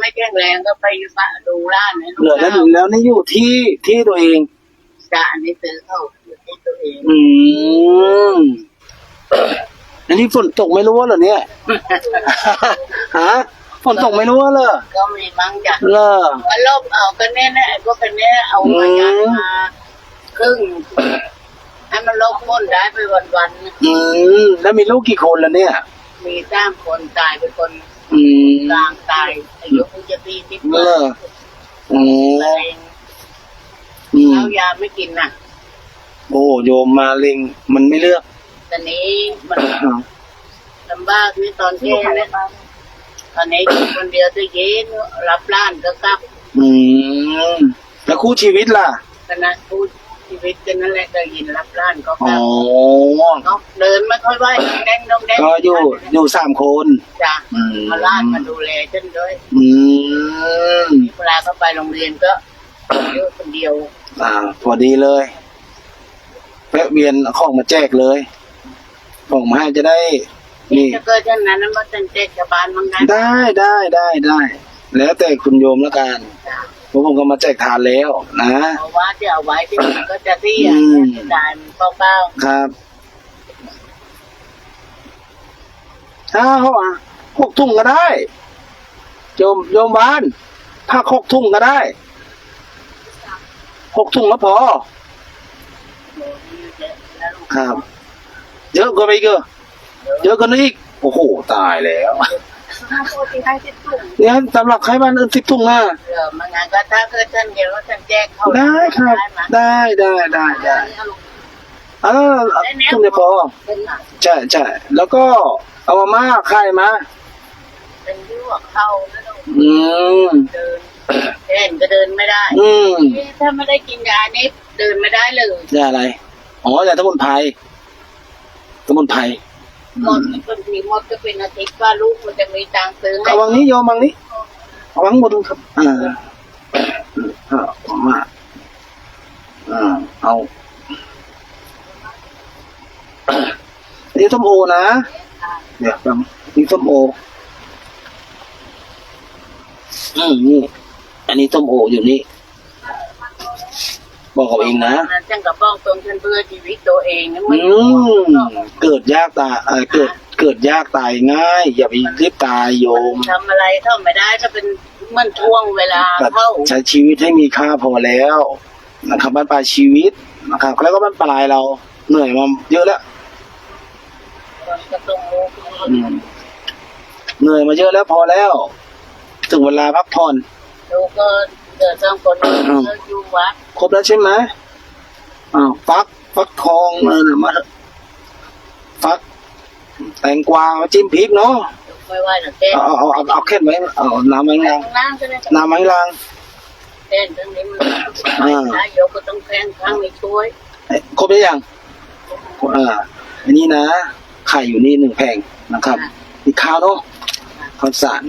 ไม่แข็งแรงก็ไปดูร้านนะเหลือแล้วแล้วนี่อยู่ที่ที่ตัวเองจ้ะอันนี้ซื้อเข้าอยู่ที่ตัวเอง อืมอันนี้ฝนตกไม่รู้ว่าเหรอเนี่ยฮะฝนตกไม่รู้ว่าเหรอก็มีมั้งจ้ะเหรอก็ลบเอากันแน่นะไอ้พวกกันแน่เอามายัดมาครึ่งให้มันลบพ้นได้ไปวันๆนะอืมแล้วมีลูกกี่คนแล้วเนี่ย มีสามคนตายเป็นคนอืมกลางตายอายุ เพิ่งจะปีที่เหรออืมมะเร็งอืมเอายาไม่กินน่ะโอ้โยมมาเล็งมันไม่เลือก ตอนนี้มันลำบากนี่ตอนที่นะตอนนี้อยู่คนเดียวตัวเย็นรับร้านก็กลับอืม แล้วคู่ชีวิตล่ะ คณะพูดชี วิตกันนั่นแหละก็ยินรับร้านก็กอ๋ลัอบเนาะเดินไม่ค่อยไหวดองแดงดองแดงก็อยู่อยู่สามคนจ้ะอืมมาล้านมาดูแลฉันด้วยอืมเวลาก็ไปโรงเรียนก็อยู่คนเดียวอ่าพอดีเลยแวะเวียนเอาของมาแจกเลยของมาให้จะได้ นี่ ถ้าเกิดฉันนั้นมันเป็นเทศบาลมั้งนะได้ได้ได้ได้ แล้วแต่คุณโยมแล้วกันจ้ะเพราะผมก็มาแจกทานแล้วนะเพราะว่าที่เอาไว้ที่มันก็จะที่อะอืมที่ได้มันเบาครับถ้าเขาอะหกทุ่งก็ได้โยมโยมบ้านถ้าหกทุ่งก็ได้หกทุ่งก็พอๆครับ เยอะกว่าไปอีกเหรอเยอะกว่านี้อีกโอ้โหตายแล้ว เนี่ยสำหรับใครบ้านอื่นสิบทุ่งนะเออมันงานก็ถ้าเกิดฉันเห็นว่าฉันแจ้งเขาได้ครับ ได้ได้ได้ได้ได้เออทุ่งเดียวพอใช่ใช่แล้วก็เอามาม่าไข่มาเป็นยั่วเข้าแล้วอืมเดินเดินก็เดินไม่ได้ อืมถ้าไม่ได้กินยานี่เดินไม่ได้เลยยาอะไร อ๋อยาสมุนไพรสมุนไพร มดบางทีหมดก็เป็นอาทิตย์ว่าลูกมันจะมีตังค์ซื้อให้เอาวังนี้โยมวังนี้เอาวังบนครับอ่าอ่าเอามาอ่าเอานี่ส้มโอนะเดี๋ยวฟังนี่ส้มโออืมนี่อันนี้ส้มโออยู่นี่ บอกเอาเองนะฉันกับบ้องตรงฉันเบื่อชีวิตตัวเองนะไม่อืมเกิดยากตายเอ่อเกิดเกิดยากตายง่าย อย่าไปรีบตายโยมทำอะไรเท่าไม่ได้ถ้าเป็นมันช่วงเวลาเข้าใช้ชีวิตให้มีค่าพอแล้วนะครับบ้านปลายชีวิตนะครับแล้วก็บ้านปลายเราเหนื่อยมาเยอะแล้วก็ต้องรู้อืมเหนื่อยมาเยอะแล้วพอแล้ว ถึงเวลาพักผ่อนลูก ก็เกิดสองคนก็อยู่วัดครบแล้วใช่ไหมอ้าวฟักฟักทองเออน่ะมาเถอะฟัก แตงกวามาจิ้มพริกเนาะไม่ว่าจะเต้นเอาเอาเอาเอาแค่ไว้เอาน้ำไว้ล้างนั่งก็ได้น้ำไว้ล้างเต้นตรงนี้มันนายกก็ต้องแข่งข้างไม่ช่วยเอ้ยครบหรือยังอ่าอันนี้นะไข่อยู่นี่หนึ่งแผงนะครับมีข้าวเนาะข้าวสาร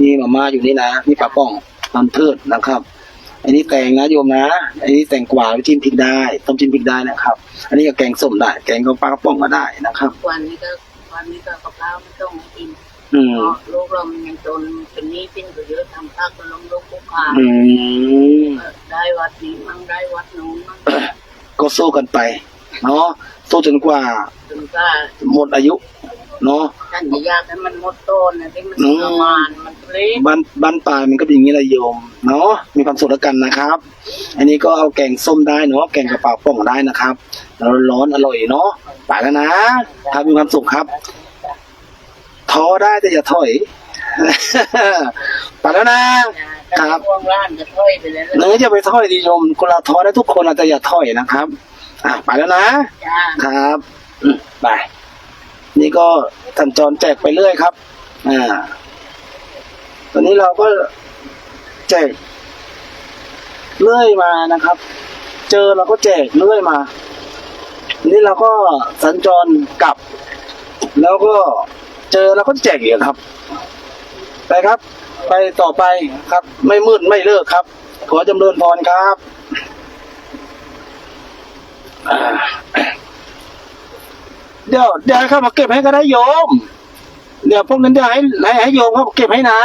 นี่มาม่าอยู่นี่นะนี่ปลาป่องมันพืชนะครับ อันนี้แตงนะโยมนะ อันนี้แตงกวาไว้จิ้มพริกได้ต้มจิ้มพริกได้นะครับ อันนี้ก็แกงส้มได้ แกงกับปลากระป๋องก็ได้นะครับวันนี้ก็วันนี้ก็กับข้าวไม่ต้องกินอืมลูกเรามันยังจนเป็นนี้สิ้นก็เยอะทำภาคก็ล้มลุกคุกคานอืมได้วัดนี้มั่งได้วัดนู้นมั่งก็สู้กันไปเนาะสู้จนกว่าจนก็หมดอายุเนาะท่านจะยากให้มันหมดต้นนะที่มันทรมานมันเล็กบ้านบ้านปลายมันก็เป็นอย่างนี้แหละโยม เนาะมีความสุขแล้วกันนะครับ อันนี้ก็เอาแกงส้มได้เนาะแกงกระเป๋าป่องได้นะครับแล้วร้อนๆอร่อยเนาะไปแล้วนะครับมีความสุขครับท้อได้แต่อย่าถอยไปแล้วนะถ้าห่วงร้านจะถ้อยไปเลยเนื้อจะไปถอยดีโยมคนเราท้อได้ทุกคนเราแต่อย่าถอยนะครับ อะไปแล้วนะจ้าครับอืมไปนี่ก็สัญจรแจกไปเรื่อยครับ อ่า ตอนนี้เราก็ แจกเรื่อยมานะครับ เจอเราก็แจกเรื่อยมานี่เราก็สัญจรกลับ แล้วก็เจอเราก็แจกอีกครับ ไปครับ ไปต่อไปครับ ไม่มืดไม่เลิกครับ ขอจำเริญพรครับเดี๋ยวเดี๋ยวเข้ามาเก็บให้ก็ได้โยม เดี๋ยวพวกนั้นเดี๋ยวให้ให้โยมเข้ามาเก็บให้นะ